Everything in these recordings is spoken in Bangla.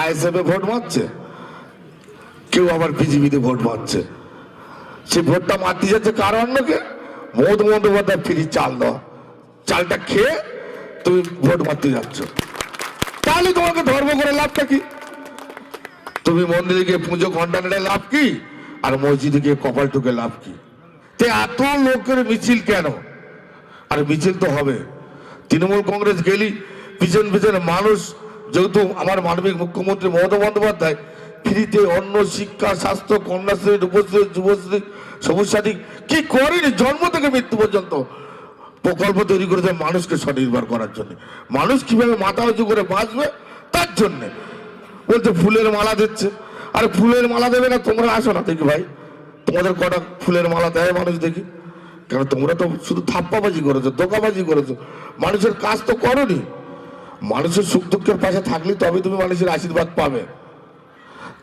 আইএসএফ ভোট মারছে? কেউ আবার ভোট মারছে? সে ভোটটা মারতে যাচ্ছে কার অন্যকে? বন্দ্যোপাধ্যায় চাল দাও। চালটা খেয়ে তুমি ভোট মারতে যাচ্ছ। তাহলে তোমাকে ধর্ম করে লাভটা কি? তুমি মন্দিরে গিয়ে পুজো ঘণ্টা নেড়ে লাভ কি? আর মসজিদে গিয়ে কপাল টুকে লাভ কি? তে এত লোকের মিছিল কেন? আর মিছিল তো হবে। তৃণমূল কংগ্রেস গেলি, পিছন পিছনে মানুষ যেহেতু আমার মানবিক মুখ্যমন্ত্রী মমতা বন্দ্যোপাধ্যায় ফ্রিতে অন্ন, শিক্ষা, স্বাস্থ্য, কন্যাশ্রী, রূপশ্রী, যুবশ্রী সাথী কি করেনি জন্ম থেকে মৃত্যু পর্যন্ত? প্রকল্প তৈরি করেছে মানুষকে স্বনির্ভর করার জন্য। মানুষ কীভাবে মাথা উঁচু করে বাঁচবে? তার জন্যে। বলছে, ফুলের মালা দিচ্ছে। আর, ফুলের মালা দেবে না, তোমরা আসো না দেখি ভাই। তোমাদের কটা ফুলের মালা দেয় মানুষ দেখি। কেন, তোমরা তো শুধু থাপ্পাবাজি করেছ দোকাবাজি করেছ। মানুষের কাজ তো করনি। মানুষের সুখ দুঃখের পাশে থাকলে তবে তুমি মানুষের আশীর্বাদ পাবে।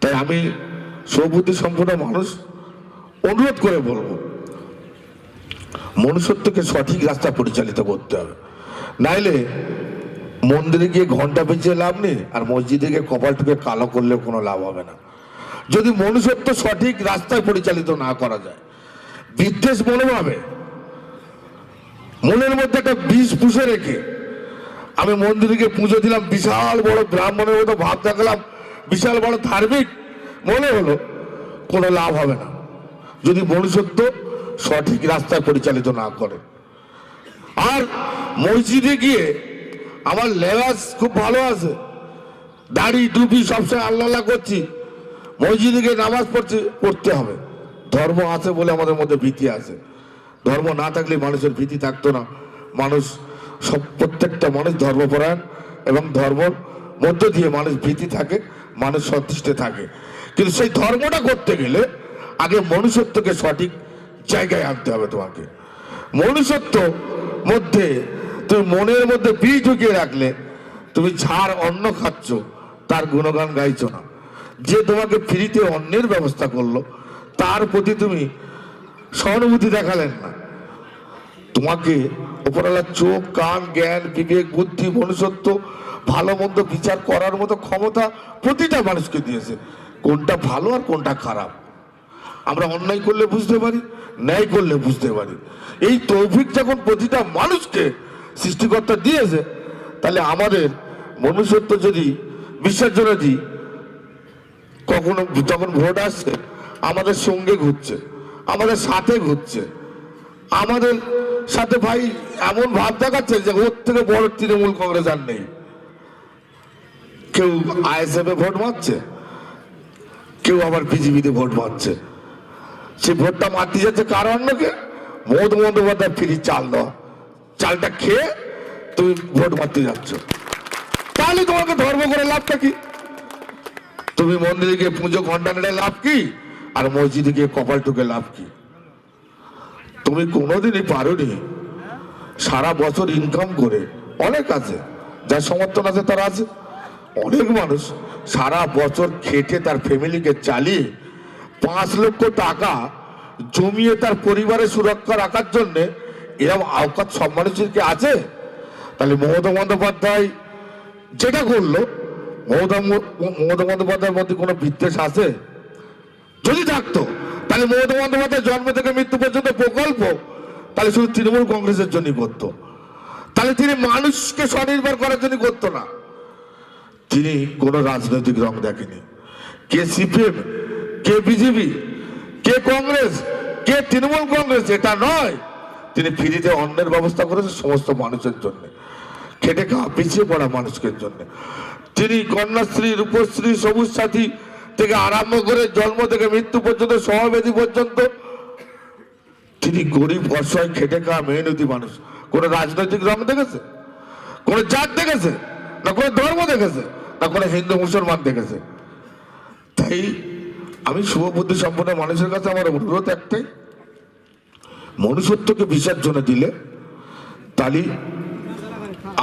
তাই আমি সৌবুদ্ধি সম্পূর্ণ মানুষ অনুরোধ করে বলব, মনুষ্যত্বকে সঠিক রাস্তা পরিচালিত করতে হবে। নাইলে মন্দিরে গিয়ে ঘণ্টা পেঁচিয়ে লাভ নেই, আর মসজিদে গিয়ে কপালটুকে কালো করলে কোনো লাভ হবে না। যদি মনুষ্যত্ব সঠিক রাস্তায় পরিচালিত না করা যায়, বিদ্বেষ মনোভাবে মনের মধ্যে একটা বিষ পুষে রেখে আমি মন্দিরে গিয়ে পুজো দিলাম, বিশাল বড় ব্রাহ্মণের মতো ভাব দেখালাম, বিশাল বড় ধার্মিক। মনে হলো, কোনো লাভ হবে না। যদি মনুষ্যত্ব সঠিক রাস্তায় পরিচালিত না করে। আর মসজিদে গিয়ে আমার লেবাস খুব ভালো আছে। দাড়ি, টুপি সবসময় আল্লাহ করছি। মসজিদে গিয়ে নামাজ পড়ছি, পড়তে হবে। ধর্ম আছে বলে আমাদের মধ্যে ভীতি আছে। ধর্ম না থাকলে মানুষের ভীতি থাকতো না। মানুষ সব প্রত্যেকটা মানুষ ধর্মপরায়ণ এবং ধর্মর মধ্য দিয়ে মানুষ ভীতি থাকে, মানুষ সন্তুষ্টে থাকে। কিন্তু সেই ধর্মটা করতে গেলে আগে মনুষ্যত্বকে সঠিক জায়গায় আনতে হবে তোমাকে। মনুষ্যত্ব মধ্যে তুমি মনের মধ্যে বীজ ঢুকিয়ে রাখলে তুমি ঝাড় অন্ন খাচ্ছ, তার গুণগান গাইছ না। যে তোমাকে ফ্রিতে অন্যের ব্যবস্থা করল, তার প্রতি তুমি সহানুভূতি দেখালেন না। তোমাকে উপরওয়ালা চোখ, কান, জ্ঞান, বিবেক, বুদ্ধি, মনুষ্যত্ব, ভালো, মন্দ বিচার করার মতো ক্ষমতা প্রতিটা মানুষকে দিয়েছে। কোনটা ভালো আর কোনটা খারাপ? আমরা অন্যায় করলে বুঝতে পারি, ন্যায় করলে বুঝতে পারি। এই তৌফিক যখন প্রতিটা মানুষকে সৃষ্টিকর্তা দিয়েছে, তাহলে আমাদের মনুষ্যত্ব যদি বিসর্জনে দিই কখনো যখন ভোট আসছে, আমাদের সঙ্গে ঘুরছে, আমাদের সাথে ঘুরছে, আমাদের সাথে ভাই এমন ভাব দেখাচ্ছে যে ওর থেকে বড় তৃণমূল কংগ্রেস আর নেই। কেউ আইএসএফ এ ভোট মারছে, কেউ আবার বিজেপিতে ভোট মারছে। সে ভোটটা মারতে যাচ্ছে কার অন্যকে? মমতা বন্দ্যোপাধ্যায় ফ্রি চাল দাও। চালটা খেয়ে তুমি ভোট মারতে যাচ্ছ। তাহলে তোমাকে ধর্ম করে লাভটা কি? তুমি মন্দিরে গিয়ে পুজো ঘণ্টা নেড়ে লাভ কি? আর মসজিদে গিয়ে কপাল টুকে লাভ কি? তুমি কোনোদিনই পারোনি। সারা বছর ইনকাম করে। অনেক আছে। যার সমর্থন আছে, তার আছে। অনেক মানুষ সারা বছর খেটে তার ফ্যামিলিকে চালিয়ে পাঁচ লক্ষ টাকা জমিয়ে তার পরিবারের সুরক্ষা রাখার জন্যে এরকম আওকাত সব মানুষের কি আছে? তাহলে মমতা বন্দ্যোপাধ্যায় যেটা করল, মমতা মমতা বন্দ্যোপাধ্যায়ের মধ্যে কোনো বিদ্বেষ আছে? যদি থাকতো তাহলে মমতা বন্দ্যোপাধ্যায় জন্ম থেকে মৃত্যু পর্যন্ত প্রকল্প, তাহলে শুধু তৃণমূল কংগ্রেসের জন্যই করতো। তাহলে তিনি মানুষকে স্বনির্ভর করার জন্য করতো না। তিনি কোনো রাজনৈতিক রং দেখেনি। কে সিপিএম, কে বিজেপি, কে কংগ্রেস, কে তৃণমূল কংগ্রেস, এটা নয়। তিনি ফ্রিতে অন্যের ব্যবস্থা করেছে সমস্ত মানুষের জন্য। খেটে খাওয়া, পিছিয়ে পড়া মানুষের জন্য। তিনি কন্যাশ্রী, রূপশ্রী, সবুজ সাথী থেকে আরম্ভ করে জন্ম থেকে মৃত্যু পর্যন্ত সমাবেদী পর্যন্ত, তিনি গরিব অসহায় খেটে খাওয়া মেহনতি মানুষ। কোন রাজনৈতিক রং দেখেছে? কোন জাত দেখেছে? না কোনো ধর্ম দেখেছে? না কোনো হিন্দু, মুসলমান দেখেছে? তাই আমি শুভবুদ্ধি সম্পন্ন মানুষের কাছে আমার অনুরোধ একটাই। মনুষ্যত্বকে বিসর্জনে দিলে তাহলে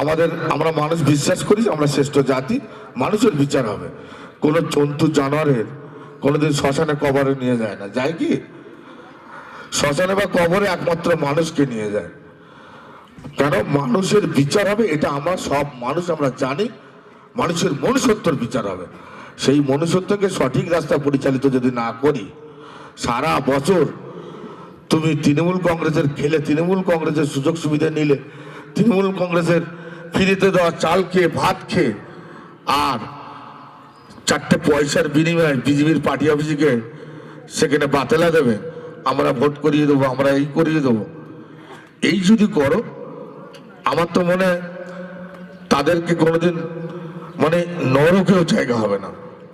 আমাদের, আমরা মানুষ বিশ্বাস করি আমরা শ্রেষ্ঠ জাতি, মানুষের বিচার হবে। কোনো জন্তু জানোয়ারের কোনোদিন শ্মশানে কবরে নিয়ে যায় না। যায় কি? শ্মশানে বা কবরে একমাত্র মানুষকে নিয়ে যায়। কেন? মানুষের বিচার হবে, এটা আমরা সব মানুষ আমরা জানি। মানুষের মনুষ্যত্বর বিচার হবে। সেই মনুষ্যত্বকে সঠিক রাস্তা পরিচালিত যদি না করি, সারা বছর তুমি তৃণমূল কংগ্রেসের খেলে, তৃণমূল কংগ্রেসের সুযোগ সুবিধা নিলে, তৃণমূল কংগ্রেসের ফিরিতে দেওয়া চাল খেয়ে, ভাত খেয়ে, আর চারটে পয়সার বিনিময়ে বিজেপির পার্টি অফিসকে সেখানে বাতেলা দেবে। আমরা ভোট করিয়ে দেবো, আমরা এই করিয়ে দেবো। এই যদি করো, আমার তো মনে তাদেরকে কোনোদিন মানে নরকেও জায়গা হবে না।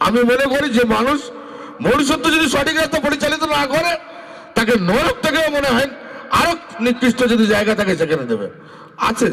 আমি মনে করি যে মানুষ মনুষ্যত্ব যদি সঠিক রাস্তা পরিচালিত না করে, তাকে নরক থেকেও মনে হয় আরও নিকৃষ্ট যদি জায়গা থাকে সেখানে দেবে। আছে?